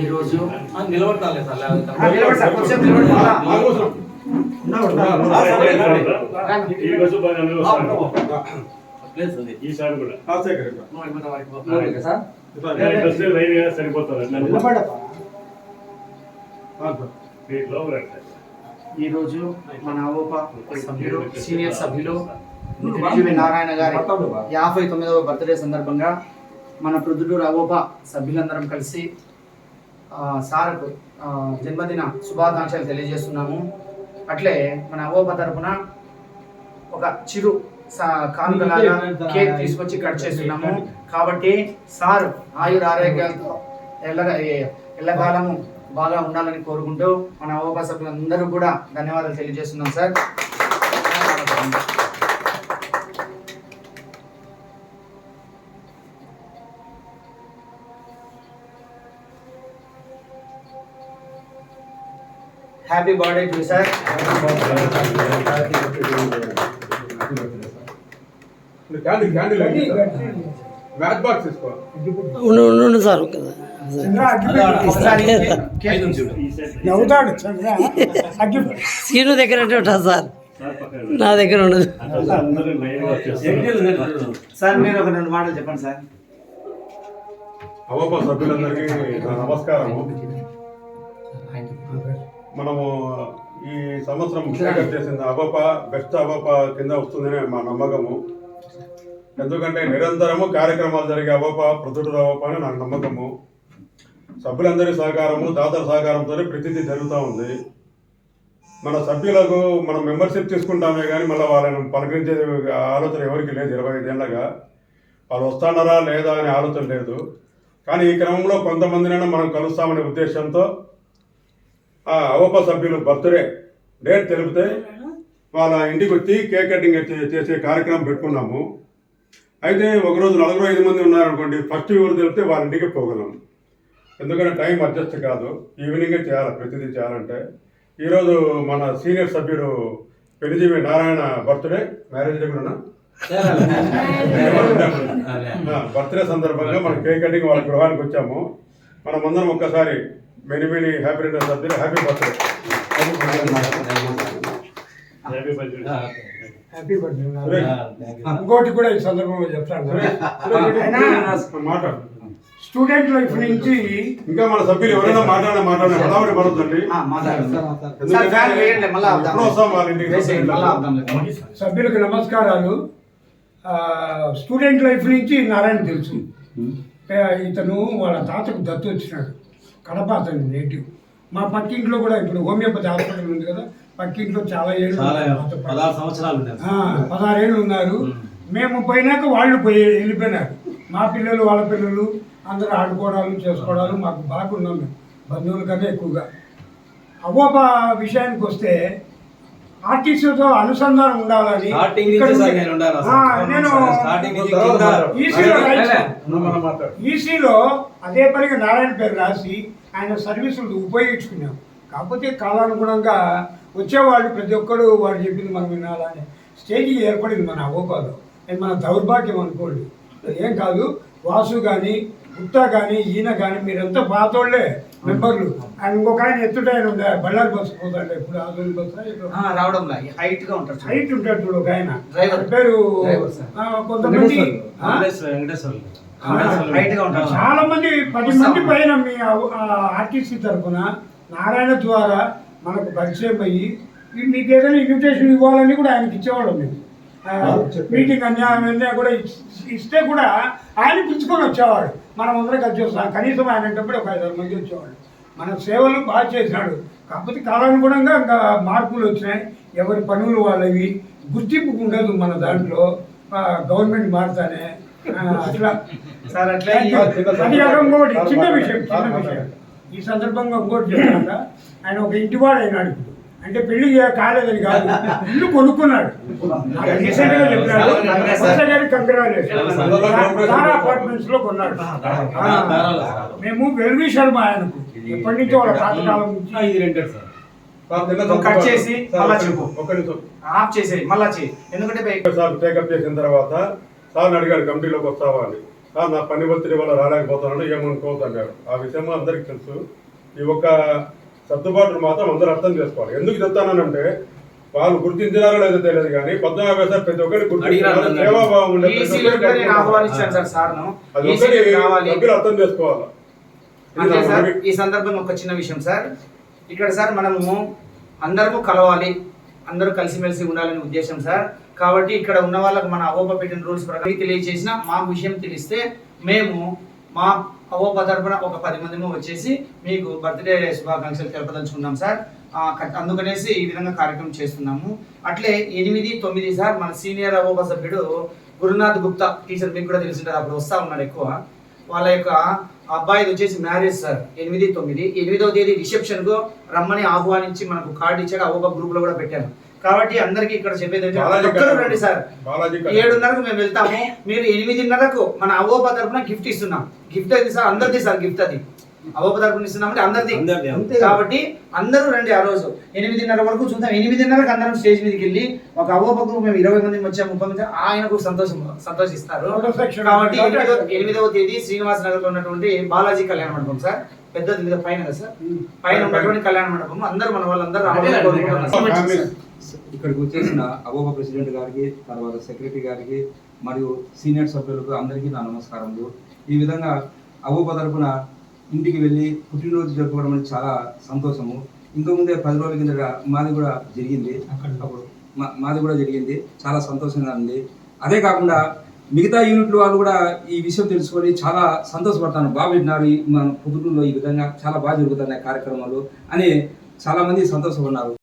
ఈరోజు నిలబడతాలే సార్ కూడా. సరిపోతుంది. ఈరోజు మన అవోప సభ్యులు సీనియర్ సభ్యులు నారాయణ గారి యాభై తొమ్మిదవ బర్త్డే సందర్భంగా మన ప్రొద్దుటూరు అవోప సభ్యులందరం కలిసి సార్కు జన్మదిన శుభాకాంక్షలు తెలియజేస్తున్నాము. అట్లే మన అవోప తరపున ఒక చిరు కానుకలాగా కేక్ తీసుకొచ్చి కట్ చేస్తున్నాము. కాబట్టి సార్ ఆయుర ఆరోగ్యాలతో ఎల్ల ఎల్లకాలము బాగా ఉండాలని కోరుకుంటూ మన అవోప సభ్యులందరూ కూడా ధన్యవాదాలు తెలియజేస్తున్నాం sir. Happy birthday to sir. ఉండు సీను దగ్గర ఉంటుంది సార్. నా దగ్గర ఉండదు. సార్ మీరు ఒక రెండు మాటలు చెప్పండి సార్. అవప సభ్యులందరికీ నా నమస్కారము. మనము ఈ సంవత్సరం టేకప్ చేసింది అబప బెస్ట్ అబప కింద వస్తుందని మా నమ్మకము. ఎందుకంటే నిరంతరము కార్యక్రమాలు జరిగే అబప ప్రొద్దుటూరు అబప అని నాకు నమ్మకము. సభ్యులందరి సహకారము దాతల సహకారంతో ప్రతిదీ జరుగుతూ ఉంది. మన సభ్యులకు మనం మెంబర్షిప్ తీసుకుంటామే కానీ మళ్ళీ వాళ్ళని పలకరించే ఆలోచన ఎవరికి లేదు ఇరవై ఐదేళ్ళగా వాళ్ళు వస్తానరా లేదా అనే ఆలోచన లేదు. కానీ ఈ క్రమంలో కొంతమందినైనా మనం కలుస్తామనే ఉద్దేశంతో ఆ అవప సభ్యులు బర్త్డే డేట్ తెలిపితే వాళ్ళ ఇంటికి వచ్చి కేక్ కటింగ్ చేసే కార్యక్రమం పెట్టుకున్నాము. అయితే ఒకరోజు నలుగురు ఐదు మంది ఉన్నారనుకోండి ఫస్ట్ ఎవరు తెలిపితే వాళ్ళ ఇంటికి పోగలం. ఎందుకంటే టైం అడ్జస్ట్ కాదు. ఈవినింగే చేయాలి ప్రతిదీ చేయాలంటే. ఈరోజు మన సీనియర్ సభ్యుడు పెరిజీవి నారాయణ బర్త్డే మ్యారేజ్ డే కూడా బర్త్డే సందర్భంగా మనం కేక్ కటింగ్ వాళ్ళ గృహానికి వచ్చాము. మనం అందరం ఒక్కసారి మెనీ మెనీ హ్యాపీ రిటర్న్స్ సభ్యులు happy birthday happy birthday. Happy birthday ఇంకోటి కూడా ఈ సందర్భంలో చెప్తాను. మాట్లాడు స్టూడెంట్ లైఫ్ నుంచి ఇంకా మన సభ్యులు ఎవరైనా మాట్లాడినా మాట్లాడినా హడావుడి మళ్ళీ ఆపుదాం. సభ్యులకు నమస్కారాలు. ఆ, స్టూడెంట్ లైఫ్ నుంచి నారాయణ తెలుసు. ఆ, ఇతను వాళ్ళ తాతకు దత్తు వచ్చినాడు. కడప అతని నేటివ్. మా పక్కింట్లో కూడా ఇప్పుడు హోమియోపతి హాస్పిటల్ ఉంది కదా పక్కింట్లో చాలా ఏళ్ళు. పదహారు సంవత్సరాలు ఉన్నాయి ఆ, పదహారేళ్ళు ఉన్నారు. మేము పోయినాక వాళ్ళు పోయి వెళ్ళిపోయినారు. మా పిల్లలు వాళ్ళ పిల్లలు అందరూ ఆడుకోవడాలు చేసుకోవడాలు మాకు బాగున్నాం మేము. బంధువుల కన్నా ఎక్కువగా. అవ్వబ విషయానికి వస్తే ఆర్టీసీతో అనుసంధానం ఉండాలని. నేను ఈసీలో అదే పనిగా నారాయణ పేరు రాసి ఆయన సర్వీసులు ఉపయోగించుకున్నాం. కాకపోతే కాలానుగుణంగా వచ్చేవాళ్ళు ప్రతి ఒక్కరు వాడు చెప్పింది మనం వినాలని స్టేజ్కి ఏర్పడింది మన అవోపాలో అది మన దౌర్భాగ్యం అనుకోండి. ఏం కాదు వాసు కానీ గుప్తా కానీ ఈయన కానీ మీరంతా పాతోళ్ళే మెంబర్లు. ఆయన ఇంకొక ఆయన ఎత్తుట ఆయన ఉండే బళ్ళారి బస్సు పోతాడు ఇప్పుడు ఆధునిక బస్సు రావడం హైట్గా ఉంటారు చూడండి. హైట్ ఉంటాడు చూడు ఒక ఆయన. డ్రైవర్. పేరు కొంతమంది హైట్గా ఉంటారు చాలా మంది పది మంది పైన మీ ఆర్టీసీ తరఫున నారాయణ ద్వారా మనకు పరిచయం అయ్యి ఈ మీకు ఏదైనా ఇన్విటేషన్ ఇవ్వాలని కూడా ఆయనకి ఇచ్చేవాళ్ళం మేము. మీటింగ్ అన్యాయం అన్నా కూడా ఇస్తే కూడా ఆయన పిలుచుకొని వచ్చేవాడు. మనం అందరం కలిసి వస్తాం కనీసం ఆయన అంటప్పుడు ఒక ఐదారు మంది వచ్చేవాడు మన సేవలు బాగా చేసినాడు కాకపోతే కాలానుగుణంగా ఇంకా మార్పులు వచ్చినాయి. ఎవరి పనులు వాళ్ళవి. గుర్తింపు ఉండదు మన దాంట్లో. గవర్నమెంట్ మారుతానే. అట్లా. అది ఇంకోటి చిన్న విషయం చిన్న విషయం. ఈ సందర్భంగా ఇంకోటి చెప్పాక ఆయన ఒక ఇంటివాడు అయినాడు ఇప్పుడు. అంటే పెళ్ళి కాలేదని కాదు. ఇల్లు కొనుక్కున్నాడు. నాకు రీసెంట్గా చెప్పినాడు. వరుస గారి కంగ్రాచులేషన్ తారా అపార్ట్మెంట్స్లో కొన్నాడు. ఆ, మేము వెల్వి శర్మ ఆయనకు. ఎప్పటి నుంచో వాళ్ళ పాతకాలం నుంచి సార్. సార్, కట్ చేసి సార్, మళ్ళా చెప్పు. ఆఫ్ చేసేయి మళ్ళా చేయి. ఎందుకంటే సార్ టేకప్ చేసిన తర్వాత సార్ని అడిగాడు కమిటీలోకి వస్తావా? అని. "ఆ, నా పని ఒత్తిడి వల్ల రాలేకపోతున్నాడు ఏమనుకోవద్దు అన్నారు ఆ విషయం అందరికీ తెలుసు. ఈ ఒక్క సర్దుబాటును మాత్రం అందరూ అర్థం చేసుకోవాలి. ఎందుకు చెప్తానంటే వాళ్ళు గుర్తించినారో లేదో తెలియదు కానీ పద్మనాభ సార్ ప్రతి ఒక్కరికి గుర్తించినారు అడిగినారు. సేవాభావం అర్థం చేసుకోవాలి. సార్ ఈ సందర్భంగా ఒక చిన్న విషయం సార్. ఇక్కడ సార్ మనము అందరము కలవాలి. అందరూ కలిసిమెలిసి ఉండాలనే ఉద్దేశం సార్. కాబట్టి ఇక్కడ ఉన్న వాళ్ళకి మన అవోప పెట్టిన రూల్స్ ప్రకారం తెలియజేసిన మా విషయం తెలిస్తే మేము మా అవోప తరపున ఒక పది మందిమో వచ్చేసి మీకు బర్త్డే శుభాకాంక్షలు తెలపదలుచుకున్నాం సార్. అందుకనేసి ఈ విధంగా కార్యక్రమం చేస్తున్నాము. అట్లే ఎనిమిది తొమ్మిది సార్ మన సీనియర్ అవోప సభ్యుడు గురునాథ్ గుప్తా. టీచర్ మీకు కూడా తెలిసింటారు అప్పుడు వస్తూ ఉన్నాడు ఎక్కువ. వాళ్ళ యొక్క అబ్బాయిది వచ్చేసి మ్యారేజ్ సార్ ఎనిమిది తొమ్మిది. ఎనిమిదవ తేదీ రిసెప్షన్కు రమ్మని ఆహ్వానించి మనకు కార్డు ఇచ్చాడు. ఆ ఒక కూడా పెట్టాను. కాబట్టి అందరికీ ఇక్కడ చెప్పేది ఒక్కరు. రండి సార్. ఏడున్నరకు మేము వెళ్తాము. మీరు ఎనిమిదిన్నరకు మన అవోప తరపున గిఫ్ట్ ఇస్తున్నాం. గిఫ్ట్ అది సార్? అందరిది సార్ గిఫ్ట్ అది. అవోప తరపున ఇస్తున్నామంటే అందరిది. కాబట్టి అందరూ రండి ఆ రోజు. ఎనిమిదిన్నర వరకు చూద్దాం. ఎనిమిదిన్నరకు అందరం స్టేజ్ మీదకి వెళ్ళి ఒక అవోప గ్రూప్ మేము ఇరవై మంది వచ్చాము ముప్పై మంది ఆయనకు సంతోషం సంతోషిస్తారు. కాబట్టి ఎనిమిదో ఎనిమిదవ తేదీ శ్రీనివాస్ నగర్లో ఉన్నటువంటి బాలాజీ కళ్యాణ మండపం సార్. పెద్దది మీద పైన కదా సార్. పైన ఉన్నటువంటి కళ్యాణ మండపం అందరూ మన వాళ్ళందరూ రావాలని. ఇక్కడికి వచ్చేసిన అబోబ ప్రెసిడెంట్ గారికి తర్వాత సెక్రటరీ గారికి మరియు సీనియర్ సభ్యులకు అందరికీ నా నమస్కారములు. ఈ విధంగా అబోబ తరపున ఇంటికి వెళ్ళి పుట్టినరోజు జరుపుకోవడం అనేది చాలా సంతోషము. ఇంతకుముందే పది రోజుల కిందట మాది కూడా జరిగింది. అప్పుడు మా- మాది కూడా జరిగింది. చాలా సంతోషంగా ఉంది. అదే కాకుండా మిగతా యూనిట్లు వాళ్ళు కూడా ఈ విషయం తెలుసుకొని చాలా సంతోషపడతాను. బాగా పెట్టినారు మన పుదుటూరులో ఈ విధంగా చాలా బాగా జరుగుతున్నాయి కార్యక్రమాలు అని చాలా మంది సంతోషపడినారు.